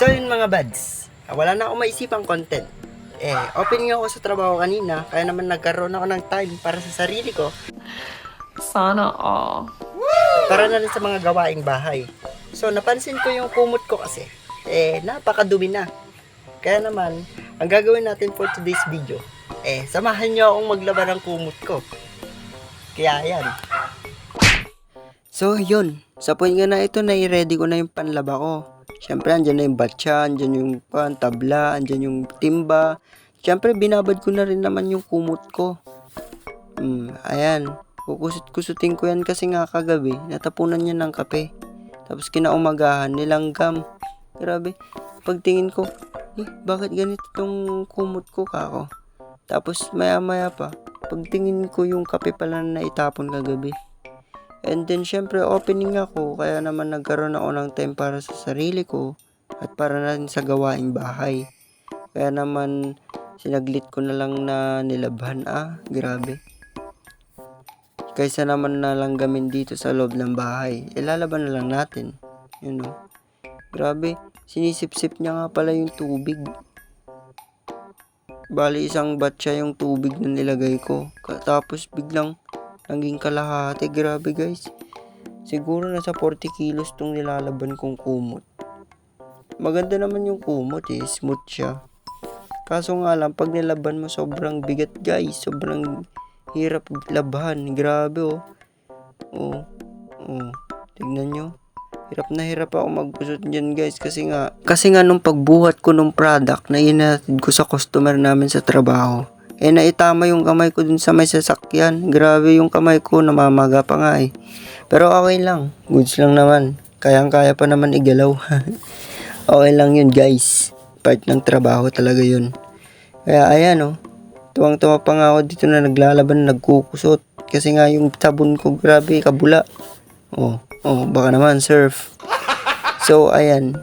So yun mga buds, wala na akong maisipang content. Eh, open nga ako sa trabaho kanina, kaya naman nagkaroon ako ng time para sa sarili ko, Sana all. para na rin sa mga gawaing bahay. So napansin ko yung kumot ko kasi, eh, napakadumi na. Kaya naman, ang gagawin natin for today's video, eh, samahan nyo akong maglaba ng kumot ko. Kaya yan. So, yun. Sa point nga na ito, na-ready ko na yung panlaba ko. Siyempre, andyan na yung batsa, andyan yung pan, tabla, andyan yung timba. Siyempre, binabad ko na rin naman yung kumot ko. Hmm, ayan. Kukusut-kusutin ko yan kasi nga kagabi, natapunan niya ng kape. Tapos kinaumagahan, nilanggam. Grabe. Pagtingin ko, eh, bakit ganito tong kumot ko kako? Tapos maya-maya pa, pagtingin ko yung kape pala na itapon kagabi. And then, syempre, opening ako, kaya naman nagkaroon ako ng time para sa sarili ko at para na rin sa gawaing bahay. Kaya naman, sinaglit ko na lang na nilabhan. Ah, grabe. Kaysa naman na lang gamin dito sa loob ng bahay, ilalaban na lang natin. You know? Grabe, sinisip-sip niya nga pala yung tubig. Bali, isang batya yung tubig na nilagay ko. Tapos biglang naging kalahati. Grabe guys. Siguro nasa 40 kilos tong nilalaban kong kumot. Maganda naman yung kumot eh. Smooth siya. Kaso nga lang, pag nilaban mo sobrang bigat guys. Sobrang hirap labahan. Grabe oh. Oh. Oh. Tignan nyo. Hirap na hirap ako magpusot dyan guys kasi nga kasi nga nung pagbuhat ko ng product na inatid ko sa customer namin sa trabaho eh naitama yung kamay ko dun sa may sasakyan. Grabe yung kamay ko, namamaga pa nga eh. Pero okay lang, goods lang naman. Kayang-kaya pa naman igalaw. okay lang yun guys. Part ng trabaho talaga yun. Kaya ayan oh, tuwang-tuwa pa nga ako dito na naglalaban, nagkukusot. Kasi nga yung sabon ko, grabe, kabula. Oh, oh, baka naman surf. So, ayan.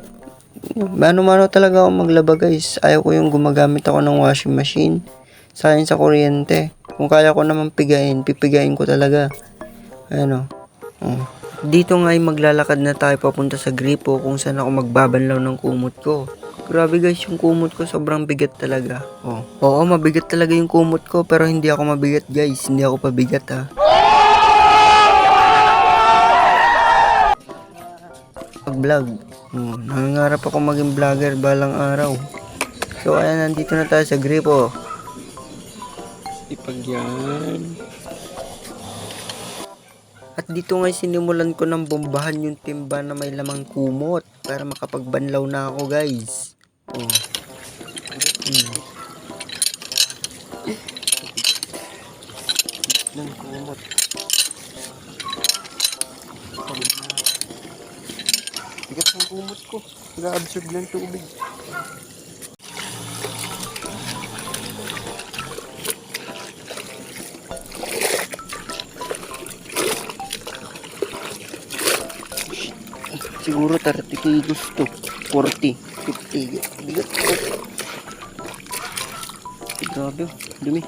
Mano-mano talaga ako maglaba guys. Ayaw ko yung gumagamit ako ng washing machine. Sayang sa kuryente. Kung kaya ko naman pigain, pipigain ko talaga. Ayan o. Oh. Dito nga ay maglalakad na tayo papunta sa gripo kung saan ako magbabanlaw ng kumot ko. Grabe guys, yung kumot ko sobrang bigat talaga. Oh. Oo, mabigat talaga yung kumot ko pero hindi ako mabigat guys. Hindi ako pabigat ha. Pag-vlog. Oh, nangangarap ako maging vlogger balang araw. So ayan, nandito na tayo sa gripo. Ipagyan. At dito nga sinimulan ko ng bombahan yung timba na may lamang kumot para makapagbanlaw na ako guys. Oh. Hmm. Ng kumot. Bigat ng kumot ko. Nag-absorb ng tubig. Siguro 30 kilos to. 40, 50. Bigat. Grabe, oh. dumi.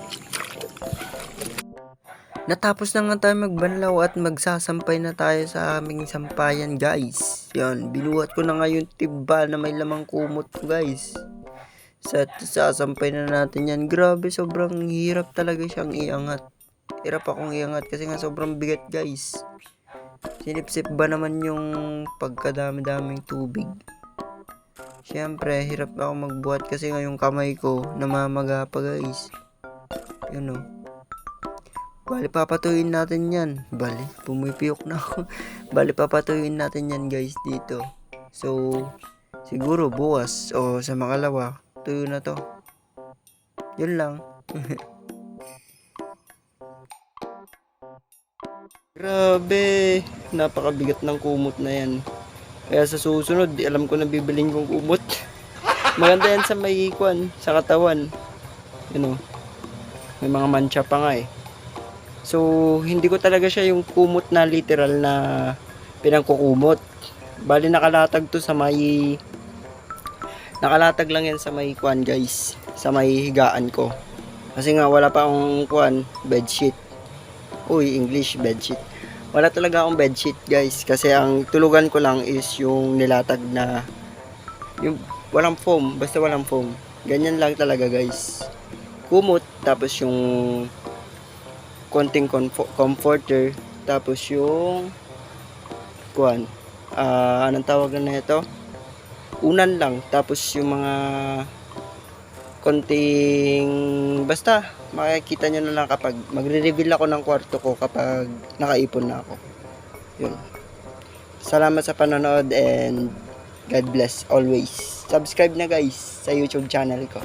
Natapos na nga tayo magbanlaw at magsasampay na tayo sa aming sampayan guys. Yan, binuhat ko na nga yung tiba na may lamang kumot guys. Sa sasampay na natin yan. Grabe, sobrang hirap talaga siyang iangat. Hirap akong iangat kasi nga sobrang bigat guys. Sinipsip ba naman yung pagkadami-daming tubig? Siyempre, hirap ako magbuhat kasi nga yung kamay ko namamaga pa guys. Yun o. Bali, papatuyin natin yan. Bali, pumipiyok na ako. Bali, papatuyin natin yan guys dito. So, siguro bukas o sa makalawa, tuyo na to. Yun lang. Grabe, napakabigat ng kumot na yan. Kaya sa susunod, alam ko na bibiling kong kumot. Maganda yan sa may kwan, sa katawan. You know, may mga mancha pa nga eh. So, hindi ko talaga siya yung kumot na literal na pinangkukumot. Bali nakalatag to sa may nakalatag lang yan sa may kwan guys, sa may higaan ko. Kasi nga wala pa akong kwan, bedsheet. Uy, English bedsheet. Wala talaga akong bedsheet guys kasi ang tulugan ko lang is yung nilatag na yung Walang foam, basta walang foam. Ganyan lang talaga guys. Kumot, tapos yung konting comfo- comforter, tapos yung kuan. Ah, anong tawag na ito? Unan lang, tapos yung mga konting basta makikita nyo na lang kapag magre-reveal ako ng kwarto ko kapag nakaipon na ako. Yun. Salamat sa panonood and God bless always. Subscribe na guys sa YouTube channel ko.